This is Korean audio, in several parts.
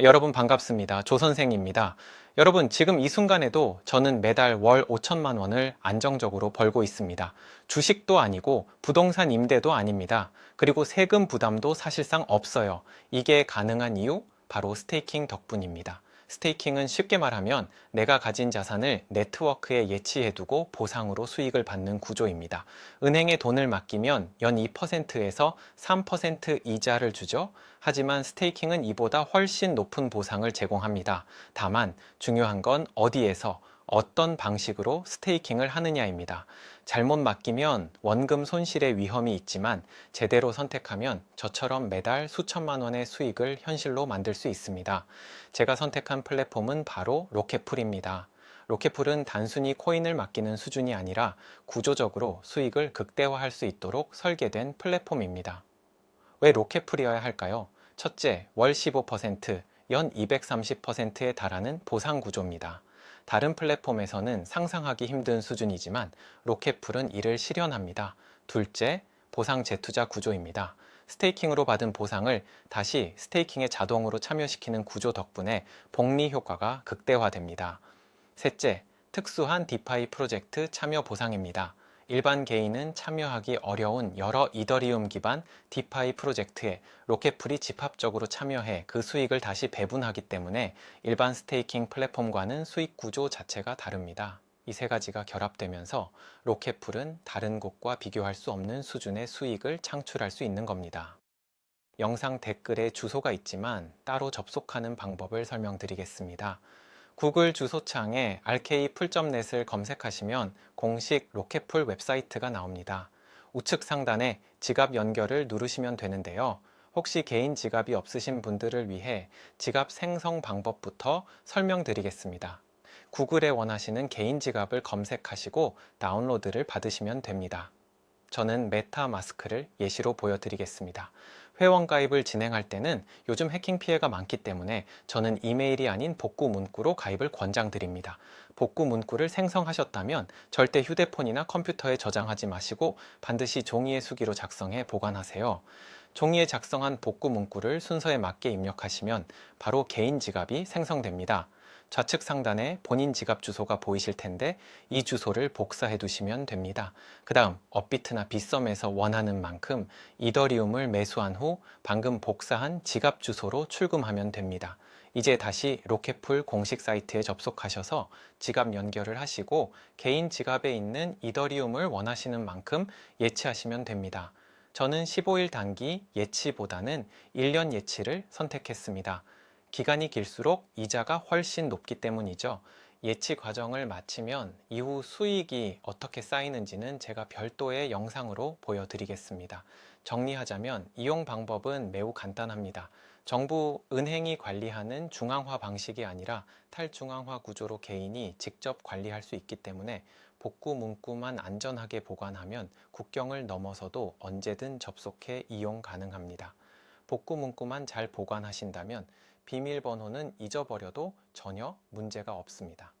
여러분 반갑습니다. 조선생입니다. 여러분 지금 이 순간에도 저는 매달 월 5천만 원을 안정적으로 벌고 있습니다. 주식도 아니고 부동산 임대도 아닙니다. 그리고 세금 부담도 사실상 없어요. 이게 가능한 이유 바로 스테이킹 덕분입니다. 스테이킹은 쉽게 말하면 내가 가진 자산을 네트워크에 예치해두고 보상으로 수익을 받는 구조입니다. 은행에 돈을 맡기면 연 2%에서 3% 이자를 주죠. 하지만 스테이킹은 이보다 훨씬 높은 보상을 제공합니다. 다만 중요한 건 어디에서 어떤 방식으로 스테이킹을 하느냐입니다. 잘못 맡기면 원금 손실의 위험이 있지만 제대로 선택하면 저처럼 매달 수천만 원의 수익을 현실로 만들 수 있습니다. 제가 선택한 플랫폼은 바로 로켓풀입니다. 로켓풀은 단순히 코인을 맡기는 수준이 아니라 구조적으로 수익을 극대화할 수 있도록 설계된 플랫폼입니다. 왜 로켓풀이어야 할까요? 첫째, 월 15%, 연 230%에 달하는 보상 구조입니다. 다른 플랫폼에서는 상상하기 힘든 수준이지만 로켓풀은 이를 실현합니다. 둘째, 보상 재투자 구조입니다. 스테이킹으로 받은 보상을 다시 스테이킹에 자동으로 참여시키는 구조 덕분에 복리 효과가 극대화됩니다. 셋째, 특수한 디파이 프로젝트 참여 보상입니다. 일반 개인은 참여하기 어려운 여러 이더리움 기반 디파이 프로젝트에 로켓풀이 집합적으로 참여해 그 수익을 다시 배분하기 때문에 일반 스테이킹 플랫폼과는 수익 구조 자체가 다릅니다. 이 세 가지가 결합되면서 로켓풀은 다른 곳과 비교할 수 없는 수준의 수익을 창출할 수 있는 겁니다. 영상 댓글에 주소가 있지만 따로 접속하는 방법을 설명드리겠습니다. 구글 주소창에 rk풀.net을 검색하시면 공식 로켓풀 웹사이트가 나옵니다. 우측 상단에 지갑 연결을 누르시면 되는데요. 혹시 개인 지갑이 없으신 분들을 위해 지갑 생성 방법부터 설명드리겠습니다. 구글에 원하시는 개인 지갑을 검색하시고 다운로드를 받으시면 됩니다. 저는 메타 마스크를 예시로 보여드리겠습니다. 회원 가입을 진행할 때는 요즘 해킹 피해가 많기 때문에 저는 이메일이 아닌 복구 문구로 가입을 권장드립니다. 복구 문구를 생성하셨다면 절대 휴대폰이나 컴퓨터에 저장하지 마시고 반드시 종이에 수기로 작성해 보관하세요. 종이에 작성한 복구 문구를 순서에 맞게 입력하시면 바로 개인 지갑이 생성됩니다. 좌측 상단에 본인 지갑 주소가 보이실 텐데 이 주소를 복사해 두시면 됩니다. 그 다음 업비트나 빗썸에서 원하는 만큼 이더리움을 매수한 후 방금 복사한 지갑 주소로 출금하면 됩니다. 이제 다시 로켓풀 공식 사이트에 접속하셔서 지갑 연결을 하시고 개인 지갑에 있는 이더리움을 원하시는 만큼 예치하시면 됩니다. 저는 15일 단기 예치보다는 1년 예치를 선택했습니다. 기간이 길수록 이자가 훨씬 높기 때문이죠. 예치 과정을 마치면 이후 수익이 어떻게 쌓이는지는 제가 별도의 영상으로 보여드리겠습니다. 정리하자면 이용 방법은 매우 간단합니다. 정부 은행이 관리하는 중앙화 방식이 아니라 탈중앙화 구조로 개인이 직접 관리할 수 있기 때문에 복구 문구만 안전하게 보관하면 국경을 넘어서도 언제든 접속해 이용 가능합니다. 복구 문구만 잘 보관하신다면 비밀번호는 잊어버려도 전혀 문제가 없습니다.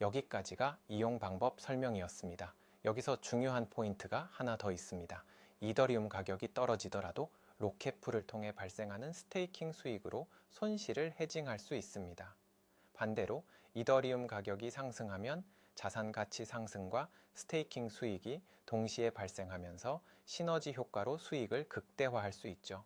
여기까지가 이용 방법 설명이었습니다. 여기서 중요한 포인트가 하나 더 있습니다. 이더리움 가격이 떨어지더라도 로켓풀을 통해 발생하는 스테이킹 수익으로 손실을 해징할 수 있습니다. 반대로 이더리움 가격이 상승하면 자산 가치 상승과 스테이킹 수익이 동시에 발생하면서 시너지 효과로 수익을 극대화할 수 있죠.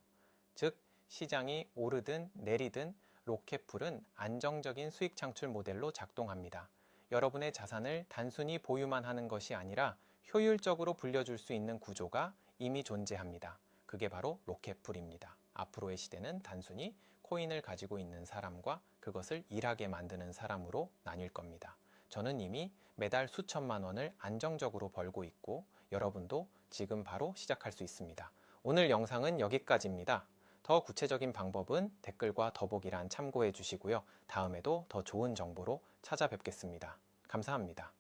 즉, 시장이 오르든 내리든 로켓풀은 안정적인 수익 창출 모델로 작동합니다. 여러분의 자산을 단순히 보유만 하는 것이 아니라 효율적으로 불려줄 수 있는 구조가 이미 존재합니다. 그게 바로 로켓풀입니다. 앞으로의 시대는 단순히 코인을 가지고 있는 사람과 그것을 일하게 만드는 사람으로 나뉠 겁니다. 저는 이미 매달 수천만 원을 안정적으로 벌고 있고 여러분도 지금 바로 시작할 수 있습니다. 오늘 영상은 여기까지입니다. 더 구체적인 방법은 댓글과 더보기란 참고해 주시고요. 다음에도 더 좋은 정보로 찾아뵙겠습니다. 감사합니다.